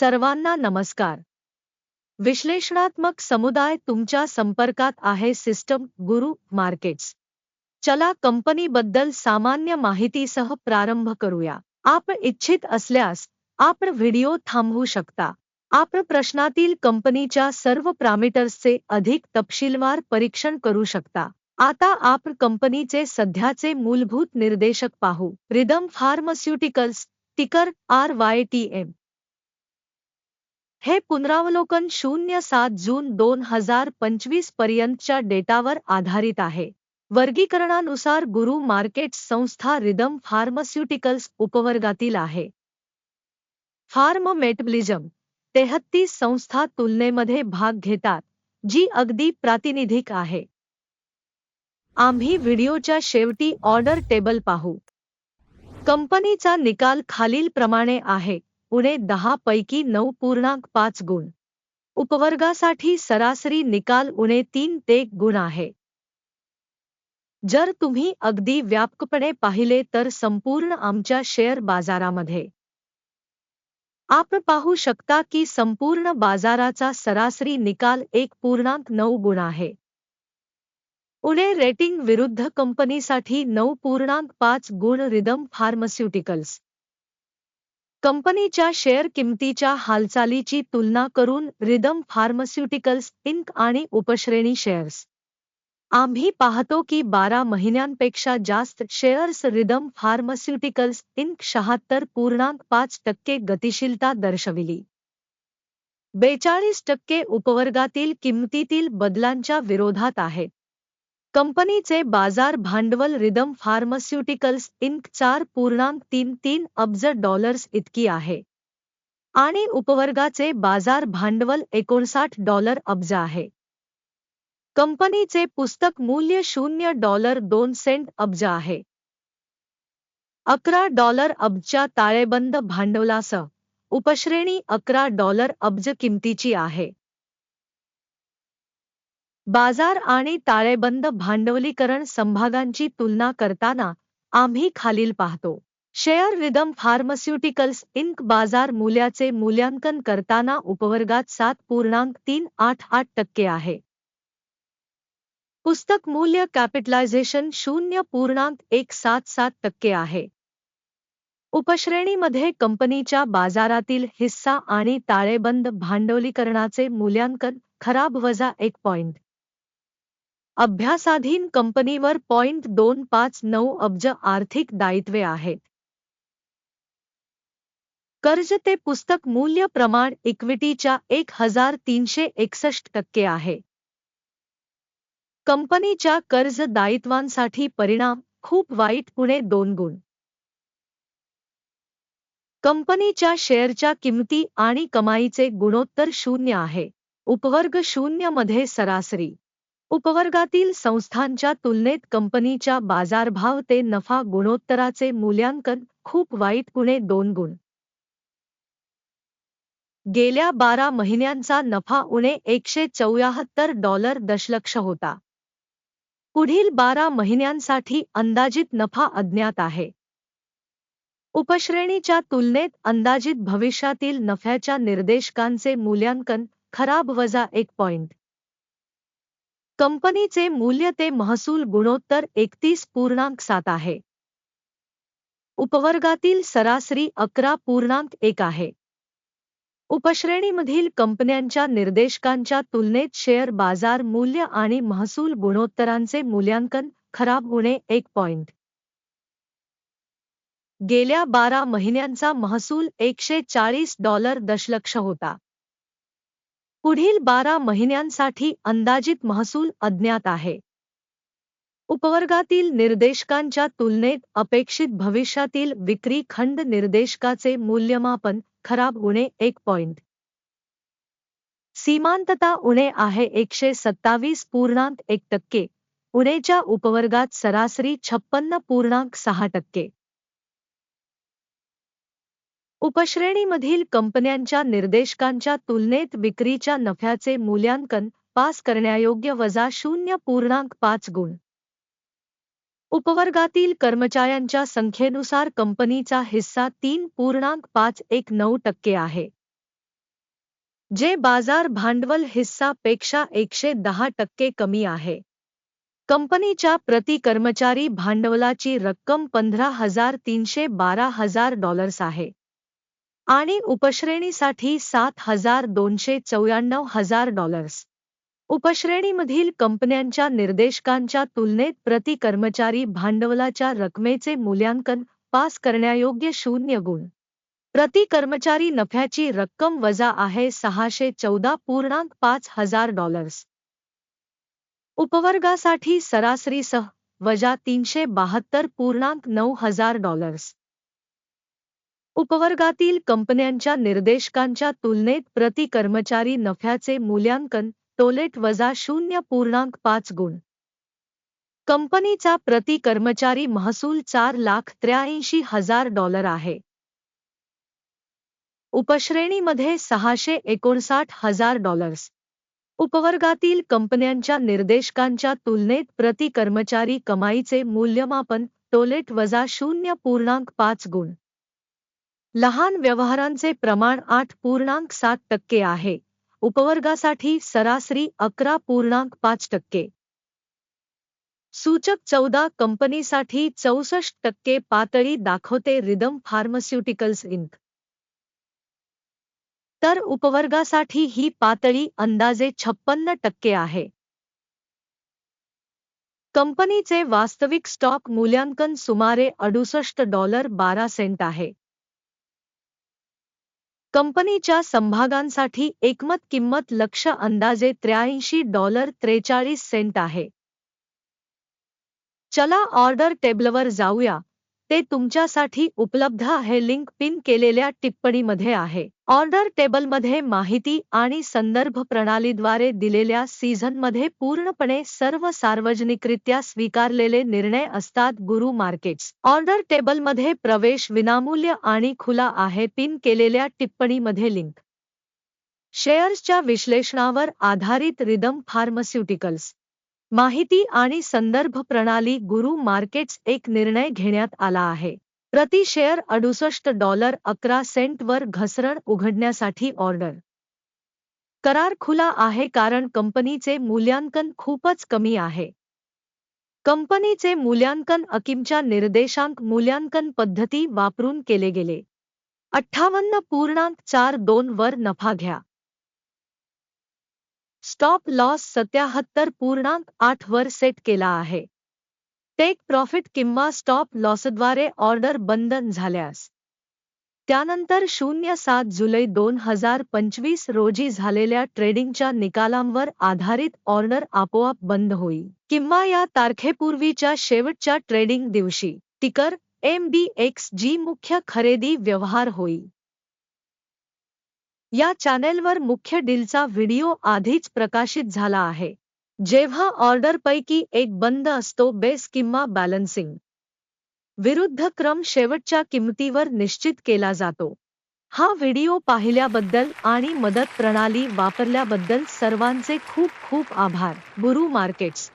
सर्वांना नमस्कार. विश्लेषणात्मक समुदाय तुमच्या संपर्कात आहे सिस्टम गुरु मार्केट्स. चला कंपनीबद्दल सामान्य माहितीसह प्रारंभ करूया. आपण इच्छित असल्यास आपण व्हिडिओ थांबवू शकता. आपण प्रश्नातील कंपनीच्या सर्व पॅरामीटर्सचे अधिक तपशीलवार परीक्षण करू शकता. आता आपण कंपनीचे सध्याचे मूलभूत निर्देशक पाहू. Rhythm Pharmaceuticals ticker R Y T M हे पुनरावलोकन शून्य सात जून दोन हजार पंचवीस पर्यंतच्या डेटावर आधारित आहे. वर्गीकरणानुसार गुरु मार्केट संस्था रिदम फार्मास्युटिकल्स उपवर्गातील आहे. फार्म मेटबलिझम तेहत्तीस संस्था तुलनेमध्ये भाग घेतात जी अगदी प्रातिनिधिक आहे. आम्ही व्हिडिओच्या शेवटी ऑर्डर टेबल पाहू. कंपनीचा निकाल खालीलप्रमाणे आहे. उणे दहा पैकी नऊ पूर्णांक पाच गुण. उपवर्गासाठी सरासरी निकाल उणे तीन ते गुण आहे. जर तुम्ही अगदी व्यापकपणे पाहिले तर संपूर्ण आमच्या शेअर बाजारामध्ये. आपण पाहू शकता की संपूर्ण बाजाराचा सरासरी निकाल एक पूर्णांक नऊ गुण आहे. उणे रेटिंग विरुद्ध कंपनीसाठी नऊ पूर्णांक पाच गुण रिदम फार्मास्युटिकल्स. कंपनीच्या शेअर किंमतीच्या हालचालीची तुलना करून रिदम फार्मास्युटिकल्स इंक आणि उपश्रेणी शेअर्स. आम्ही पाहतो की बारा महिन्यांपेक्षा जास्त शेअर्स रिदम फार्मास्युटिकल्स इंक शहात्तर पूर्णांक पाच टक्के गतिशीलता दर्शविली. बेचाळीस टक्के उपवर्गातील किंमतीतील बदलांच्या विरोधात आहेत कंपनीचे बाजार भांडवल रिदम फार्मास्युटिकल्स इंक चार पूर्णांक तीन तीन अब्ज डॉलर्स इतकी आहे. आणि उपवर्गाचे बाजार भांडवल एकोणसाठ डॉलर अब्ज आहे. कंपनीचे पुस्तक मूल्य शून्य डॉलर दोन सेंट अब्ज आहे. अकरा डॉलर अब्जच्या ताळेबंद भांडवलासह उपश्रेणी अकरा डॉलर अब्ज किमतीची आहे. बाजार आणि ताळेबंद भांडवलीकरण संभागांची तुलना करताना आम्ही खालील पाहतो. शेअर रिदम फार्मास्युटिकल्स इंक बाजार मूल्याचे मूल्यांकन करताना उपवर्गात सात पूर्णांक तीन आठ आठ टक्के आहे. पुस्तक मूल्य कॅपिटलायझेशन शून्य पूर्णांक एक सात सात टक्के आहे. उपश्रेणीमध्ये कंपनीच्या बाजारातील हिस्सा आणि ताळेबंद भांडवलीकरणाचे मूल्यांकन खराब वजा एक पॉइंट. अभ्यासाधीन कंपनीवर पॉइंट दोन पाच नऊ अब्ज आर्थिक दायित्वे आहेत. कर्ज ते पुस्तक मूल्य प्रमाण इक्विटीच्या एक हजार तीनशे एकसष्ट टक्के आहे. कंपनीच्या कर्ज दायित्वांसाठी परिणाम खूप वाईट पुणे दोन गुण. कंपनीच्या शेअरच्या किंमती आणि कमाईचे गुणोत्तर शून्य आहे. उपवर्ग शून्यमध्ये सरासरी. उपवर्गातील संस्थांच्या तुलनेत कंपनीच्या बाजारभाव ते नफा गुणोत्तराचे मूल्यांकन खूप वाईट गुणे दोन गुण. गेल्या बारा महिन्यांचा नफा उणे एकशे चौऱ्याहत्तर डॉलर दशलक्ष होता. पुढील बारा महिन्यांसाठी अंदाजित नफा अज्ञात आहे. उपश्रेणीच्या तुलनेत अंदाजित भविष्यातील नफ्याच्या निर्देशकांचे मूल्यांकन खराब वजा एक पॉइंट. कंपनीचे मूल्य ते महसूल गुणोत्तर एकतीस पूर्णांक सात आहे. उपवर्गातील सरासरी अकरा पूर्णांक एक आहे. उपश्रेणीमधील कंपन्यांच्या निर्देशकांच्या तुलनेत शेअर बाजार मूल्य आणि महसूल गुणोत्तरांचे मूल्यांकन खराब होणे एक पॉइंट. गेल्या बारा महिन्यांचा महसूल एकशे चाळीस डॉलर दशलक्ष होता. पुढील बारा महिन्यांसाठी अंदाजित महसूल अज्ञात आहे. उपवर्गातील निर्देशकांच्या तुलनेत अपेक्षित भविष्यातील विक्री खंड निर्देशकाचे मूल्यमापन खराब उणे एक पॉइंट. सीमांतता उणे आहे एकशे सत्तावीस पूर्णांक एक टक्के उणेच्या उपवर्गात सरासरी छप्पन्न पूर्णांक सहा टक्के. उपश्रेणीमधील कंपन्यांच्या निर्देशकांच्या तुलनेत विक्रीच्या नफ्याचे मूल्यांकन पास करण्यायोग्य वजा शून्य पूर्णांक पाच गुण. उपवर्गातील कर्मचाऱ्यांच्या संख्येनुसार कंपनीचा हिस्सा तीन पूर्णांक पाच एक नऊ टक्के आहे. जे बाजार भांडवल हिस्सा पेक्षा एकशे दहा टक्के कमी आहे. कंपनीच्या प्रति कर्मचारी भांडवलाची रक्कम पंधरा हजार तीनशे बारा हजार डॉलर्स आहे. आणि उपश्रेणीसाठी सात हजार दोनशे चौऱ्याण्णव हजार डॉलर्स. उपश्रेणीमधील कंपन्यांच्या निर्देशकांच्या तुलनेत प्रति कर्मचारी भांडवलाच्या रकमेचे मूल्यांकन पास करण्यायोग्य शून्य गुण. प्रति कर्मचारी नफ्याची रक्कम वजा आहे सहाशे चौदा पूर्णांक पाच हजार डॉलर्स. उपवर्गासाठी सरासरीसह वजा तीनशे बहात्तर पूर्णांक नऊ हजार डॉलर्स. उपवर्गातील कंपन्यांच्या निर्देशकांच्या तुलनेत प्रति कर्मचारी नफ्याचे मूल्यांकन टोलेट वजा शून्य पूर्णांक पाच गुण. कंपनीचा प्रति कर्मचारी महसूल चार लाख त्र्याऐंशी हजार डॉलर आहे. उपश्रेणीमध्ये सहाशे एकोणसाठ हजार डॉलर्स. उपवर्गातील कंपन्यांच्या निर्देशकांच्या तुलनेत प्रति कर्मचारी कमाईचे मूल्यमापन टोलेट वजा शून्य पूर्णांक पाच गुण. लहान व्यवहारांचे प्रमाण आठ पूर्णांक सात टक्के आहे. उपवर्गासाठी सरासरी अकरा पूर्णांक पाच टक्के. सूचक चौदा कंपनीसाठी चौसष्ट टक्के पातळी दाखवते रिदम फार्मास्युटिकल्स इंक. तर उपवर्गासाठी ही पातळी अंदाजे छप्पन्न टक्के आहे. कंपनीचे वास्तविक स्टॉक मूल्यांकन सुमारे अडुसष्ट डॉलर बारा सेंट आहे. कंपनीच्या संभागांसाठी एकमत किंमत लक्ष अंदाजे त्र्याऐंशी डॉलर त्रेचाळीस सेंट आहे. चला ऑर्डर टेबलवर जाऊया. ते तुमच्यासाठी उपलब्ध आहे. लिंक पिन केलेल्या टिप्पणीमध्ये आहे. ऑर्डर टेबलमध्ये माहिती आणि संदर्भ प्रणालीद्वारे दिलेल्या सीझनमध्ये पूर्णपणे सर्व सार्वजनिकरित्या स्वीकारलेले निर्णय असतात. गुरु मार्केट्स. ऑर्डर टेबलमध्ये प्रवेश विनामूल्य आणि खुला आहे. पिन केलेल्या टिप्पणीमध्ये लिंक. शेअर्सच्या विश्लेषणावर आधारित रिदम फार्मास्युटिकल्स. माहिती आणि संदर्भ प्रणाली गुरु मार्केट्स एक निर्णय घेण्यात आला आहे. प्रति शेअर अडुसष्ट डॉलर अकरा सेंटवर घसरण उघडण्यासाठी ऑर्डर. करार खुला आहे कारण कंपनीचे मूल्यांकन खूपच कमी आहे. कंपनीचे मूल्यांकन अकिमच्या निर्देशांक मूल्यांकन पद्धती वापरून केले गेले. अठ्ठावन्न पूर्णांक चार दोन वर नफा घ्या. स्टॉप लॉस सत्याहत्तर पूर्णांक आठ वर सेट केला आहे. टेक प्रॉफिट किंवा स्टॉप लॉसद्वारे ऑर्डर बंद झाल्यास. त्यानंतर शून्य सात जुलै दोन हजार पंचवीस रोजी झालेल्या ट्रेडिंगच्या निकालांवर आधारित ऑर्डर आपोआप बंद होईल. किंवा या तारखेपूर्वीच्या शेवटच्या ट्रेडिंग दिवशी टिकर एम डी एक्स जी मुख्य खरेदी व्यवहार होईल. या चॅनेलवर मुख्य डीलचा व्हिडिओ आधीच प्रकाशित झाला आहे. जेव्हा ऑर्डरपैकी एक बंद असतो बेस किंवा बॅलन्सिंग. विरुद्ध क्रम शेवटच्या किंमतीवर निश्चित केला जातो. हा व्हिडिओ पाहिल्याबद्दल आणि मदत प्रणाली वापरल्याबद्दल सर्वांचे खूप खूप आभार. गुरु मार्केट्स.